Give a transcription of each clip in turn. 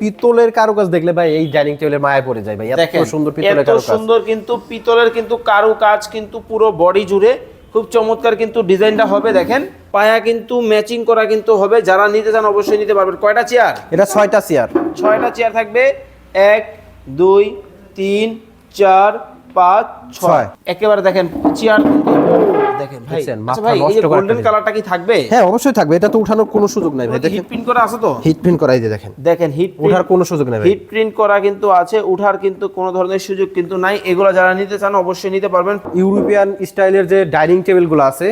পিতলের কারুকাজ দেখলে ভাই এই ডাইনিং টেবিলের মায়া পড়ে যায় ভাই। এত সুন্দর পিতলের এত কারুকাজ। সুন্দর কিন্তু পিতলের কিন্তু কারও কাজ কিন্তু পুরো বডি জুড়ে খুব চমৎকার কিন্তু ডিজাইনটা হবে দেখেন। পায়া কিন্তু ম্যাচিং করা কিন্তু হবে যারা নিতে চান অবশ্যই নিতে পারবেন। কয়টা চেয়ার এটা ছয়টা চেয়ার ছয়টা চেয়ার থাকবে। এক দুই তিন চার পাঁচ ছয়। একেবারে দেখেন চেয়ার দেখেন ভাই দেখছেন, আচ্ছা ভাই এই গোল্ডেন কালারটা কি থাকবে? হ্যাঁ অবশ্যই থাকবে এটা তো উঠানোর কোনো সুযোগ নাই ভাই দেখেন। হিট প্রিন্ট করা আছে তো? হিট প্রিন্ট করাই যে দেখেন। দেখেন হিট ওঠার কোনো সুযোগ নেই হিট প্রিন্ট করা কিন্তু আছে কিন্তু কোনো ধরনের সুযোগ কিন্তু নাই। এগুলো যারা নিতে চান অবশ্যই নিতে পারবেন। ইউরোপিয়ান স্টাইলের যে ডাইনিং টেবিলগুলো আছে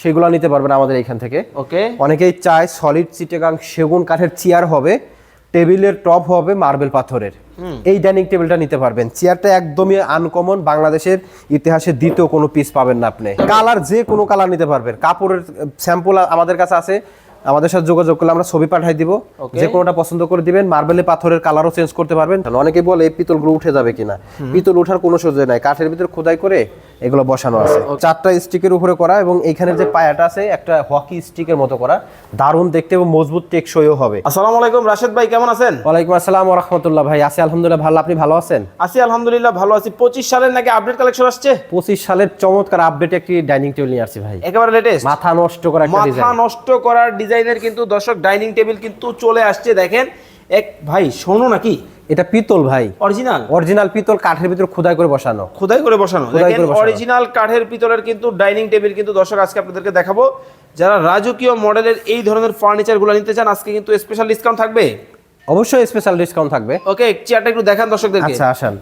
সেগুলো নিতে পারবেন আমাদের এখান থেকে। ওকে। অনেকেই চায় সলিড চিটেগাং সেগুন কাঠের চেয়ার হবে টেবিলের টপ হবে মার্বেল পাথরের। এই ডাইনিং টেবিলটা নিতে পারবেন। চেয়ারটা একদমই আনকমন বাংলাদেশের ইতিহাসে দ্বিতীয় কোনো পিস পাবেন না আপনি। কালার যে কোনো কালার নিতে পারবেন। কাপড়ের স্যাম্পল আমাদের কাছে আছে। আমাদের সাথে যোগাযোগ করলে আমরা ছবি পাঠাই দিব। যে কোনোটা পছন্দ করে দিবেন। মার্বেলের পাথরের কালারও চেঞ্জ করতে পারবেন। অনেকে বলে পিতল পিতলগুলো উঠে যাবে কিনা? পিতল উঠার কোনো সুযোগ নাই। কাঠের ভিতরে খোদাই করে এগুলো বসানো আছে। চারটা স্টিকের উপরে করা এবং এইখানে যে পায়াটা আছে একটা হকি স্টিকের মতো করা। দারুণ দেখতে এবং মজবুত টেকসইও হবে। আসসালামু আলাইকুম রাশেদ ভাই কেমন আছেন? ওয়ালাইকুম আসসালাম রহমতুল্লাহ ভাই আছি আলহামদুলিল্লাহ ভালো। আপনি ভালো আছেন? আছি আলহামদুলিল্লাহ ভালো আছি। পঁচিশ সালের নাকি আপডেট কালেকশন আসছে? পঁচিশ সালের চমৎকার আপডেট একটি ডাইনিং টেবিল নিয়ে আসছি ভাই। একেবারে লেটেস্ট মাথা নষ্ট করা একটা মাথা নষ্ট করার ডিজাইনের কিন্তু দর্শক ডাইনিং টেবিল কিন্তু চলে আসছে দেখেন। এক ভাই শোনো নাকি? এটা পিতল ভাই। অরিজিনাল অরিজিনাল পিতল কাঠের ভিতরে খোদাই করে বসানো। খোদাই করে বসানো। দেখেন অরিজিনাল কাঠের পিতলের কিন্তু ডাইনিং টেবিল কিন্তু দর্শক আজকে আপনাদেরকে দেখাবো। যারা রাজকীয় মডেলের এই ধরনের ফার্নিচারগুলো নিতে চান আজকে কিন্তু স্পেশাল ডিসকাউন্ট থাকবে। অবশ্যই স্পেশাল ডিসকাউন্ট থাকবে। ওকে চেয়ারটা একটু দেখান দর্শকদেরকে। আচ্ছা আসেন।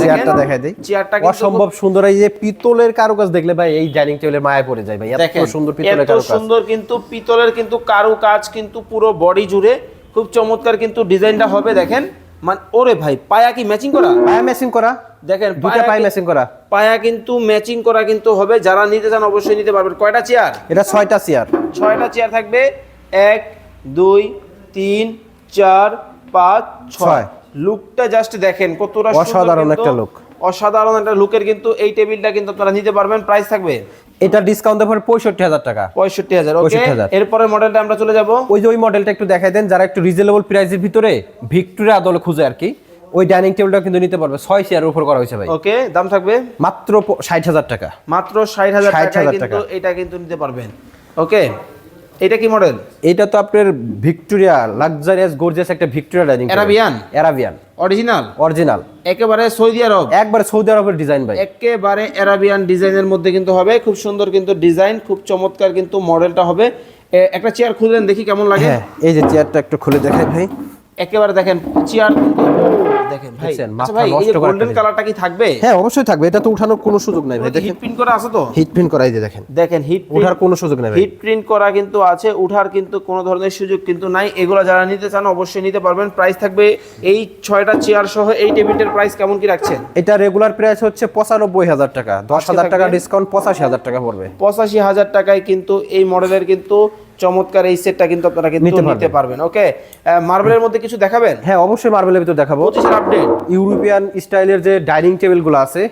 চেয়ারটা দেখাই দিই। চেয়ারটা কিন্তু অসম্ভব সুন্দর এই যে পিতলের কারুকাজ দেখলে ভাই এই ডাইনিং টেবিলের মায়া পড়ে যায় ভাই। এত সুন্দর পিতলের কারুকাজ। এত সুন্দর কিন্তু পিতলের কিন্তু কারু কাজ কিন্তু পুরো বডি জুড়ে। খুব চমৎকার কিন্তু ডিজাইনটা হবে দেখেন। মানে ওরে ভাই পায়া কি ম্যাচিং করা? পায়া ম্যাচিং করা। দেখেন দুইটা পায়া ম্যাচিং করা। পায়া কিন্তু ম্যাচিং করা কিন্তু হবে যারা নিতে চান অবশ্যই নিতে পারবেন। কয়টা চেয়ার এটা ছয়টা চেয়ার ছয়টা চেয়ার থাকবে। এক দুই তিন চার পাঁচ ছয়। লুকটা জাস্ট দেখেন কতটা অসাধারণ একটা look। অসাধারণ একটা লুকের কিন্তু এই টেবিলটা কিন্তু আপনারা নিতে পারবেন। প্রাইস থাকবে এটা ডিসকাউন্ট দেওয়ার পঁয়ষট্টি হাজার টাকা। পঁয়ষট্টি হাজার ওকে 65,000 এরপরে মডেলটা আমরা চলে যাব। ওই যে ওই মডেলটা একটু দেখাই দেন যারা একটু রিজনেবল প্রাইসের ভিতরে ভিক্টোরিয়া আদলে খুঁজে আর কি ওই ডাইনিং টেবিলটা কিন্তু নিতে পারবে। ছয় চেয়ারের উপর করা হয়েছে ভাই। ওকে দাম থাকবে? মাত্র ষাট হাজার টাকা। মাত্র ষাট হাজার 60,000 টাকায় কিন্তু টাকা। এটা কিন্তু নিতে পারবেন। ওকে এটা কি মডেল এটা তো আপনার ভিক্টোরিয়া লাক্সারিয়াস গর্জিয়াস একটা Victoria dining Arabian? Arabian original original একেবারে সৌদি আরব? একবারে সৌদি আরবের ডিজাইন ভাই। একেবারে অ্যারাবিয়ান ডিজাইনের মধ্যে কিন্তু হবে। খুব সুন্দর কিন্তু ডিজাইন খুব চমৎকার কিন্তু মডেলটা হবে। একটা চেয়ার খুললেন দেখি কেমন লাগে। হ্যাঁ এই যে চেয়ারটা একটু খুলে দেখাই ভাই। একেবারে দেখেন চেয়ার দেখেন দেখছেন, আচ্ছা মাথা নষ্ট যে গোল্ডেন কালারটা কি থাকবে? হ্যাঁ অবশ্যই থাকবে এটা তো উঠানোর কোনো সুযোগ নাই ভাই দেখেন। হিট প্রিন্ট করা আছে তো? হিট প্রিন্ট করাই দেখেন। দেখেন হিট ওঠার কোনো সুযোগ নাই হিট প্রিন্ট করা কিন্তু আছে উঠার কিন্তু কোনো ধরনের সুযোগ কিন্তু নাই। এগুলো যারা নিতে চান অবশ্যই নিতে পারবেন। প্রাইস থাকবে এই ছয়টা চেয়ার সহ এই টেবিলটার প্রাইস কেমন কি রাখছেন? এটা রেগুলার প্রাইস হচ্ছে পঁচানব্বই হাজার টাকা। দশ হাজার টাকা ডিসকাউন্ট পঁচাশি হাজার টাকা পড়বে। পঁচাশি হাজার টাকায় কিন্তু এই মডেলের কিন্তু চমৎকার এই সেটটা কিন্তু আপনারা কিন্তু নিতে পারবেন। ওকে মার্বেলের মধ্যে কিছু দেখাবেন? হ্যাঁ অবশ্যই মার্বেলের ভিতর দেখাবো। পঁচিশের আপডেট ইউরোপিয়ান স্টাইলের যে ডাইনিং টেবিলগুলো আছে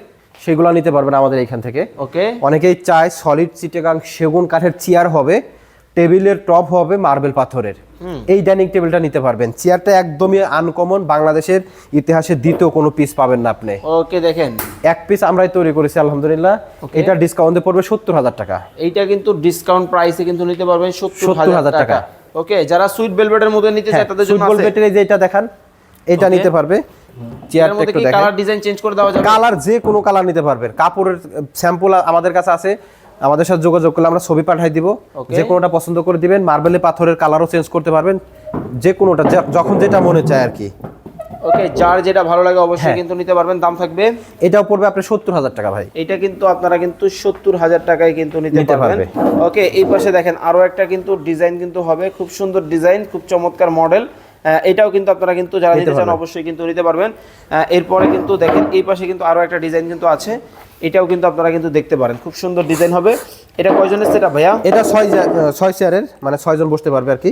সেগুলো নিতে পারবেন আমাদের এখান থেকে। ওকে অনেকেই চায় সলিড চিটেগাং সেগুন কাঠের চেয়ার হবে। টেবিলের টপ হবে মার্বেল পাথরের। এই ডাইনিং টেবিলটা নিতে পারবেন। চেয়ারটা একদমই আনকমন বাংলাদেশের ইতিহাসে দ্বিতীয় কোনো পিস পাবেন না আপনি। ওকে দেখেন। এক পিস আমরাই তৈরি করেছি আলহামদুলিল্লাহ। এটা ডিসকাউন্টে পড়বে সত্তর হাজার টাকা। এইটা কিন্তু ডিসকাউন্ট প্রাইসে কিন্তু নিতে পারবেন সত্তর 70,000 হাজার টাকা। ওকে যারা সুইট বেলভেটের মধ্যে নিতে চায় তাদের জন্য সুইটবল আছে এই যে এটা দেখান এটা নিতে পারবে। চেয়ারটা মধ্যে একটু দেখেন। কালার ডিজাইন চেঞ্জ করে দেওয়া যাবে? কালার যে কোনো কালার নিতে পারবেন। কাপড়ের স্যাম্পল আমাদের কাছে আছে। আমাদের সাথে যোগাযোগ করলে আমরা ছবি পাঠাই দিব। যে কোনোটা পছন্দ করে দিবেন মার্বেলের পাথরের কালারও চেঞ্জ করতে পারবেন যে কোনোটা যখন যেটা মনে চায় আর কি। ওকে যার যেটা ভালো লাগে অবশ্যই হ্যাঁ। কিন্তু নিতে পারবেন দাম থাকবে। এটাও পড়বে আপনার সত্তর হাজার টাকা ভাই। এটা কিন্তু আপনারা কিন্তু সত্তর হাজার টাকায় কিন্তু নিতে নিতে পারবেন। ওকে এই পাশে দেখেন আরও একটা কিন্তু ডিজাইন কিন্তু হবে। খুব সুন্দর ডিজাইন খুব চমৎকার মডেল এটাও কিন্তু আপনারা কিন্তু যারা নিতে চান অবশ্যই কিন্তু নিতে পারবেন। এরপরে কিন্তু দেখেন এই পাশে কিন্তু আরও একটা ডিজাইন কিন্তু আছে। এটাও কিন্তু আপনারা কিন্তু দেখতে পারেন। খুব সুন্দর ডিজাইন হবে। এটা কয়জনের সেটা ভাইয়া? এটা ছয় ছয় চেয়ারের মানে ছয় জন বসতে পারবে আর কি।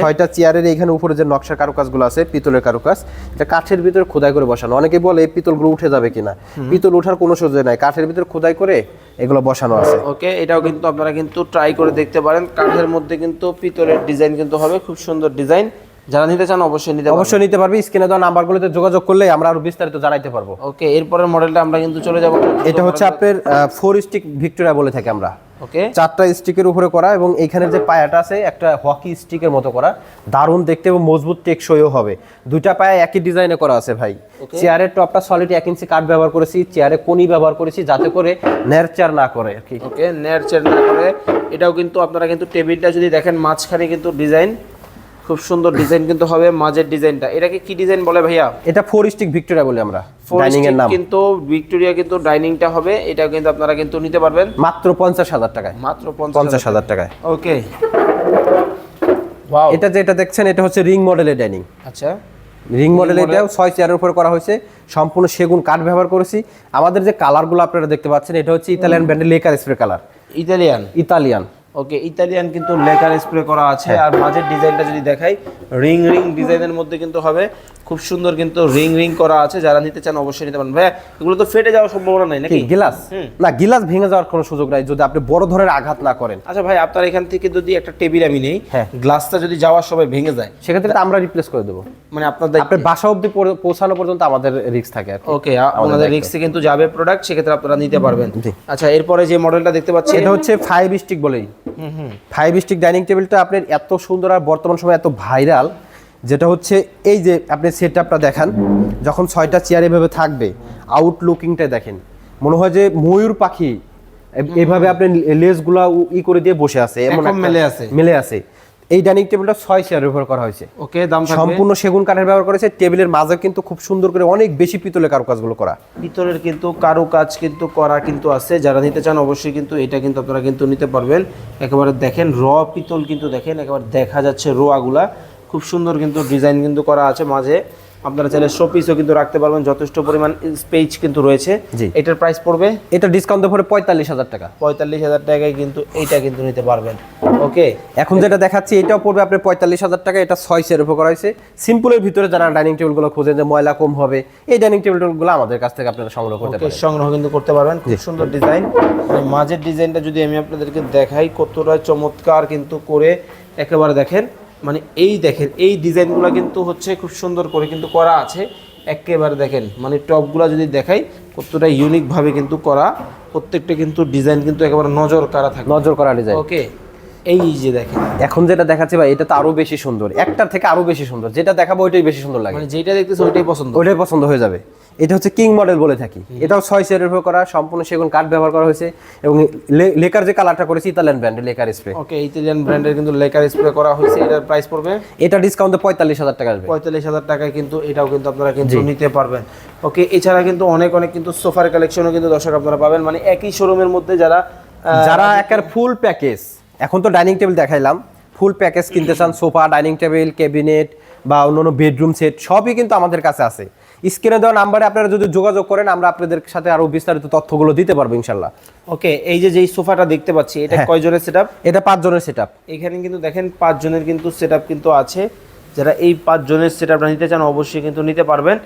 ছয়টা চেয়ারের এইখানে উপরে যে নকশার কারুকাজগুলো আছে পিতলের কারুকাজ এটা কাঠের ভিতরে খোদাই করে বসানো। অনেকে বলে এই পিতলগুলো উঠে যাবে কিনা? পিতল ওঠার কোনো সুযোগ নাই। কাঠের ভিতরে খোদাই করে এগুলো বসানো আছে। ওকে এটাও কিন্তু আপনারা কিন্তু ট্রাই করে দেখতে পারেন। কাঠের মধ্যে কিন্তু পিতলের ডিজাইন কিন্তু হবে। খুব সুন্দর ডিজাইন। যারা নিতে চান অবশ্যই নিতে অবশ্যই নিতে পারবে। স্ক্রিনে দেওয়া নাম্বারগুলোতে যোগাযোগ করলে আমরা আরও বিস্তারিত জানাইতে পারব। ওকে এরপরের মডেলটা আমরা কিন্তু চলে যাব। এটা হচ্ছে আপনার ফোর স্টিক ভিক্টোরিয়া বলে থাকি আমরা। ওকে। চারটা স্টিকের উপরে করা এবং এখানে যে পায়াটা আছে একটা হকি স্টিকের মতো করা। দারুণ দেখতে এবং মজবুত টেকসইও হবে। দুইটা পায়া একই ডিজাইনে করা আছে ভাই। চেয়ারের টপটা সলিড এক ইঞ্চি কাঠ ব্যবহার করেছি চেয়ারে কোনি ব্যবহার করেছি যাতে করে নেরচার না করে আর কি। ওকে নেয়ার চেয়ার না করে। এটাও কিন্তু আপনারা কিন্তু টেবিলটা যদি দেখেন মাঝখানে কিন্তু ডিজাইন খুব সুন্দর ডিজাইন কিন্তু হবে মাঝের ডিজাইনটা। এটাকে কি ডিজাইন বলে ভাইয়া? এটা ফোর স্টিক ভিক্টোরিয়া বলি আমরা ডাইনিং এর নাম। কিন্তু ভিক্টোরিয়া কিন্তু ডাইনিংটা হবে এটা কিন্তু আপনারা কিন্তু নিতে পারবেন। মাত্র পঞ্চাশ হাজার টাকায়। মাত্র পঞ্চাশ হাজার টাকায়। ওকে ওয়াও এটা যেটা দেখছেন এটা হচ্ছে রিং মডেলের ডাইনিং আচ্ছা। রিং মডেল এটাও ছয় চেয়ারের উপর করা হয়েছে সম্পূর্ণ সেগুন কাঠ ব্যবহার করেছি। আমাদের যে কালারগুলো আপনারা দেখতে পাচ্ছেন এটা হচ্ছে ইতালিয়ান ব্র্যান্ডের lacquer spray colour Italian Italian okay Italian কিন্তু লেকার স্প্রে করা আছে। হ্যাঁ। আর মাঝের ডিজাইনটা যদি দেখাই রিং রিং ডিজাইনের মধ্যে কিন্তু হবে। খুব সুন্দর কিন্তু রিং রিং করা আছে। যারা নিতে চান অবশ্যই নিতে পারেন। ভাইয়া এগুলো তো ফেটে যাওয়ার সম্ভাবনা নাই নাকি? গিলাস। না গিলাস ভেঙে যাওয়ার কোনো সুযোগ নাই যদি আপনি বড় ধরনের আঘাত না করেন। আচ্ছা ভাই আপনার এখান থেকে যদি একটা টেবিল আমি নেই হ্যাঁ। গ্লাসটা যদি যাওয়ার সময় ভেঙে যায় সেক্ষেত্রে আমরা রিপ্লেস করে দেবো। মানে আপনার আপনার বাসা অবধি পৌঁছানো পর্যন্ত আমাদের রিস্ক থাকে ওকে আপনাদের দায়িত্ব। রিক্সে কিন্তু যাবে প্রোডাক্ট সেক্ষেত্রে আপনারা নিতে পারবেন। আচ্ছা এরপরে যে মডেলটা দেখতে পাচ্ছি এটা হচ্ছে ফাইভ স্টিক বলেই। ফাইভ স্টিক ডাইনিং টেবিলটা আপনার এত সুন্দর আর বর্তমান সময় এত ভাইরাল যেটা হচ্ছে এই যে আপনি সেট আপটা দেখান যখন ছয়টা চেয়ার এভাবে থাকবে আউট আউটলুকিংটা দেখেন মনে হয় যে ময়ূর পাখি এভাবে আপনি লেজগুলা উ- ই করে দিয়ে বসে আছে এমন মেলে আছে। মেলে আছে এই ডাইনিং টেবিলটা ছয় চেয়ার ব্যবহার করা হয়েছে। ওকে দাম সম্পূর্ণ সেগুন কাঠের ব্যবহার করেছে। টেবিলের মাঝে কিন্তু খুব সুন্দর করে অনেক বেশি পিতলের কারুকাজগুলো করা। পিতলের কিন্তু কারও কাজ কিন্তু করা কিন্তু আছে। যারা নিতে চান অবশ্যই কিন্তু এটা কিন্তু আপনারা কিন্তু নিতে পারবেন। একেবারে দেখেন র পিতল কিন্তু দেখেন একেবারে দেখা যাচ্ছে রোয়াগুলা খুব সুন্দর কিন্তু ডিজাইন কিন্তু করা আছে মাঝে। আপনারা চাইলে শোপিসও কিন্তু রাখতে পারবেন। যথেষ্ট পরিমাণ স্পেস কিন্তু রয়েছে। এটার প্রাইস পড়বে? এটা ডিসকাউন্ট পরে পঁয়তাল্লিশ হাজার টাকা। পঁয়তাল্লিশ হাজার টাকায় কিন্তু এইটা কিন্তু নিতে পারবেন। ওকে এখন যেটা দেখাচ্ছি এটাও পড়বে আপনার পঁয়তাল্লিশ হাজার টাকা। এটা ছয় চেয়ার উপর করা হয়েছে। সিম্পলের ভিতরে যারা ডাইনিং টেবিলগুলো খোঁজেন যে ময়লা কম হবে এই ডাইনিং টেবিলগুলো আমাদের কাছ থেকে আপনারা সংগ্রহ করতে পারেন। সংগ্রহ কিন্তু করতে পারবেন। খুব সুন্দর ডিজাইন মাঝের ডিজাইনটা যদি আমি আপনাদেরকে দেখাই কতটা চমৎকার কিন্তু করে একেবারে দেখেন। মানে এই দেখেন এই ডিজাইনগুলো কিন্তু হচ্ছে খুব সুন্দর করে কিন্তু করা আছে। একেবারে দেখেন মানে টপগুলো যদি দেখাই কতটা ইউনিকভাবে কিন্তু করা প্রত্যেকটা কিন্তু ডিজাইন কিন্তু একেবারে নজর কারা থাকে নজর করা ডিজাইন ওকে এই যে দেখেন। এখন যেটা দেখাচ্ছি ভাই এটা তো আরও বেশি সুন্দর। একটার থেকে আরও বেশি সুন্দর। যেটা দেখাবো ওইটাই বেশি সুন্দর লাগে। মানে যেটা দেখতেছে ওইটাই পছন্দ। ওইটাই পছন্দ হয়ে যাবে। এটা হচ্ছে কিং মডেল বলে থাকি। এটাও ছয় চেয়ারের উপর করা সম্পূর্ণ সেগুন কাঠ ব্যবহার করা হয়েছে এবং লেকার যে কালারটা করেছি ইতালিয়ান ব্র্যান্ডের লেকার স্প্রে ওকে ইতালিয়ান ব্র্যান্ডের কিন্তু লেকার স্প্রে করা হয়েছে এটার প্রাইস পড়বে? এটা ডিসকাউন্টে পঁয়তাল্লিশ হাজার টাকা আসবে। পঁয়তাল্লিশ হাজার টাকায় কিন্তু এটাও কিন্তু আপনারা কিন্তু নিতে পারবেন। ওকে এছাড়া কিন্তু অনেক অনেক কিন্তু সোফার কালেকশনও কিন্তু দর্শক আপনারা পাবেন। মানে একই শোরুমের মধ্যে যারা যারা একের ফুল প্যাকেজ এখন তো ডাইনিং টেবিল দেখাইলাম ফুল প্যাকেজ কিনতে চান সোফা ডাইনিং টেবিল ক্যাবিনেট বা অন্যান্য বেডরুম সেট সবই কিন্তু আমাদের কাছে আছে। স্ক্রিনে দেওয়া নাম্বারে আপনারা যদি যোগাযোগ করেন আমরা আপনাদের সাথে আরও বিস্তারিত তথ্যগুলো দিতে পারব ইনশাল্লাহ ওকে এই যে যেই সোফাটা দেখতে পাচ্ছি এটা হ্যাঁ। কয়জনের সেটআপ এটা পাঁচ জনের সেট এখানে কিন্তু দেখেন পাঁচ জনের কিন্তু সেটআপ কিন্তু আছে। যারা এই পাঁচ জনের সেটআপটা নিতে চান অবশ্যই কিন্তু নিতে পারবেন।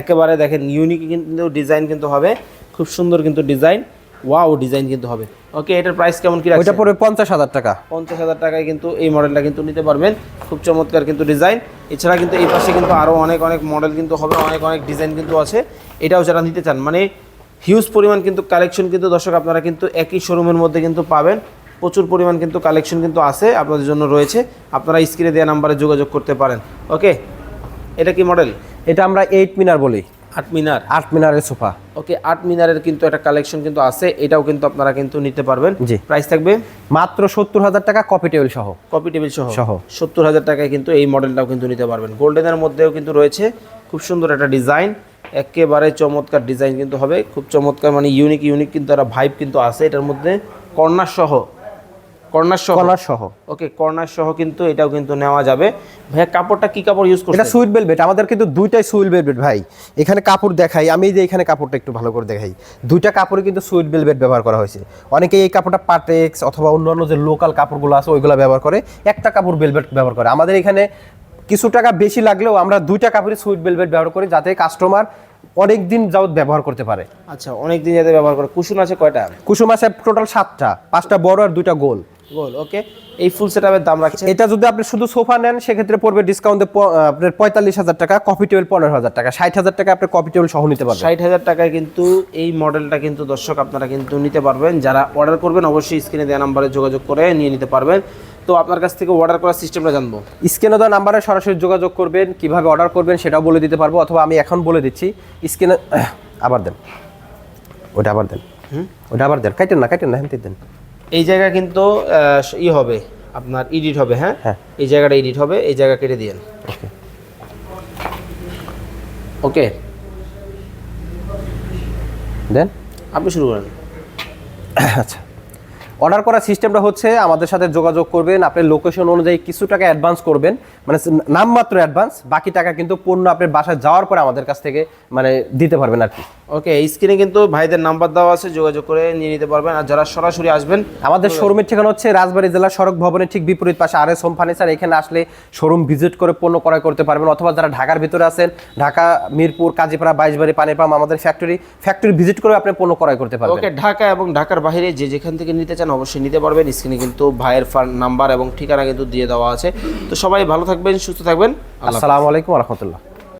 একেবারে দেখেন ইউনিক কিন্তু ডিজাইন কিন্তু হবে। খুব সুন্দর কিন্তু ডিজাইন ওয়াও ডিজাইন কিন্তু হবে। ওকে এটার প্রাইস কেমন কি ওইটা রাখছেন? পড়বে পঞ্চাশ হাজার টাকা। পঞ্চাশ হাজার টাকায় কিন্তু এই মডেলটা কিন্তু নিতে পারবেন। খুব চমৎকার কিন্তু ডিজাইন এছাড়া কিন্তু এই পাশে কিন্তু আরও অনেক অনেক মডেল কিন্তু হবে, অনেক অনেক ডিজাইন কিন্তু আছে। এটাও যারা নিতে চান মানে হিউজ পরিমাণ কিন্তু কালেকশন কিন্তু দর্শক আপনারা কিন্তু একই শোরুমের মধ্যে কিন্তু পাবেন। প্রচুর পরিমাণ কিন্তু কালেকশন কিন্তু আছে, আপনাদের জন্য রয়েছে। আপনারা স্ক্রিনে দেওয়া নাম্বারে যোগাযোগ করতে পারেন। ওকে এটা কি মডেল এটা আমরা এইট মিনার বলি। আট মিনার। আট মিনারের সোফা। ওকে আট মিনারের কিন্তু একটা কালেকশন কিন্তু আছে এটাও কিন্তু আপনারা কিন্তু নিতে পারবেন। জি। প্রাইস থাকবে? মাত্র সত্তর হাজার টাকা কপি টেবিল সহ। কপি টেবিল সহ। সহ। সত্তর হাজার টাকায় কিন্তু এই মডেলটাও কিন্তু নিতে পারবেন। গোল্ডেনের মধ্যেও কিন্তু রয়েছে খুব সুন্দর একটা ডিজাইন একেবারে চমৎকার ডিজাইন কিন্তু হবে। খুব চমৎকার মানে ইউনিক ইউনিক কিন্তু একটা ভাইব কিন্তু আছে এটার মধ্যে। কর্নার সহ। কর্নার সহ কলার সহ ওকে কর্নার সহ কিন্তু এটাও কিন্তু নেওয়া যাবে। ভাইয়া কাপড়টা কি কাপড় ইউজ এটা সুইট আমাদের কিন্তু দুইটাই সুইট ভাই। এখানে কাপড় দেখাই। আমি যে এখানে কাপড়টা একটু ভালো করে দেখাই। দুইটা কাপড়ে কিন্তু সুইট ব্যবহার করা হয়েছে। অনেকে এই কাপড়টা পাটেক্স অথবা অন্যান্য যে লোকাল কাপড়গুলো আছে ওইগুলো ব্যবহার করে। একটা কাপড় বেলভেট ব্যবহার করে। আমাদের এখানে কিছু টাকা বেশি লাগলেও আমরা দুইটা কাপড়ে সুইট বেলভেট ব্যবহার করি যাতে কাস্টমার অনেক দিন যাবত ব্যবহার করতে পারে। আচ্ছা অনেক দিন যাতে ব্যবহার করে। কুসুম আছে কয়টা? কুসুম আছে টোটাল সাতটা। পাঁচটা বড় আর দুইটা গোল। গোল ওকে? এই ফুল সেটআপের দাম রাখছে। এটা যদি আপনি শুধু সোফা নেন সেক্ষেত্রে পড়বে ডিসকাউন্টে আপনার পঁয়তাল্লিশ হাজার টাকা কফি টেবিল পনেরো হাজার টাকা। ষাট হাজার টাকা আপনি কফি টেবিল সহ নিতে পারবেন। ষাট হাজার টাকায় কিন্তু এই মডেলটা কিন্তু দর্শক আপনারা কিন্তু নিতে পারবেন। যারা অর্ডার করবেন অবশ্যই স্ক্রিনে দেওয়া নাম্বারে যোগাযোগ করে নিয়ে নিতে পারবেন। তো আপনার কাছ থেকে অর্ডার করার সিস্টেমটা জানব। স্ক্রিনে দেওয়া নাম্বারে সরাসরি যোগাযোগ করবেন কীভাবে অর্ডার করবেন সেটাও বলে দিতে পারব অথবা আমি এখন বলে দিচ্ছি। স্ক্রিনে আবার দেন। ওটা আবার দেন। ওটা আবার দেন। কাটেন না কাটেন না হেমতে দেন। এই জায়গা কিন্তু ই হবে আপনার এডিট হবে হ্যাঁ? হ্যাঁ। এই জায়গাটা এডিট হবে এই জায়গা কেটে দিয়েন ওকে। দেন। আপনি শুরু করেন। আচ্ছা। অর্ডার করার সিস্টেমটা হচ্ছে আমাদের সাথে যোগাযোগ করবেন আপনি লোকেশন অনুযায়ী কিছু টাকা অ্যাডভান্স করবেন মানে নামমাত্র অ্যাডভান্স বাকি টাকা কিন্তু পণ্য আপনার বাসায় যাওয়ার পরে আমাদের কাছ থেকে মানে দিতে পারবেন আর কি। ওকে এই স্ক্রিনে কিন্তু ভাইদের নাম্বার দেওয়া আছে যোগাযোগ করে নিয়ে নিতে পারবেন। আর যারা সরাসরি আসবেন আমাদের শোরুমের ঠিকানা হচ্ছে রাজবাড়ী জেলা সড়ক ভবনের ঠিক বিপরীত পাশে আর এস হোম ফার্নিচার এখানে আসলে শোরুম ভিজিট করে পণ্য ক্রয় করতে পারবেন। অথবা যারা ঢাকার ভিতরে আছেন ঢাকা মিরপুর কাজীপাড়া বাইশবাড়ি পানিপাম আমাদের ফ্যাক্টরি ফ্যাক্টরি ভিজিট করে আপনি পণ্য ক্রয় করতে পারবেন। ওকে ঢাকা এবং ঢাকার বাইরে যে যেখান থেকে নিতে চান অবশ্যই নিতে পারবেন। স্ক্রিনে কিন্তু ভাইয়ের নাম্বার এবং ঠিকানা কিন্তু দিয়ে দেওয়া আছে। তো সবাই ভালো থাকবেন, সুস্থ থাকবেন। আসসালামু আলাইকুম রহমতুল্লাহ।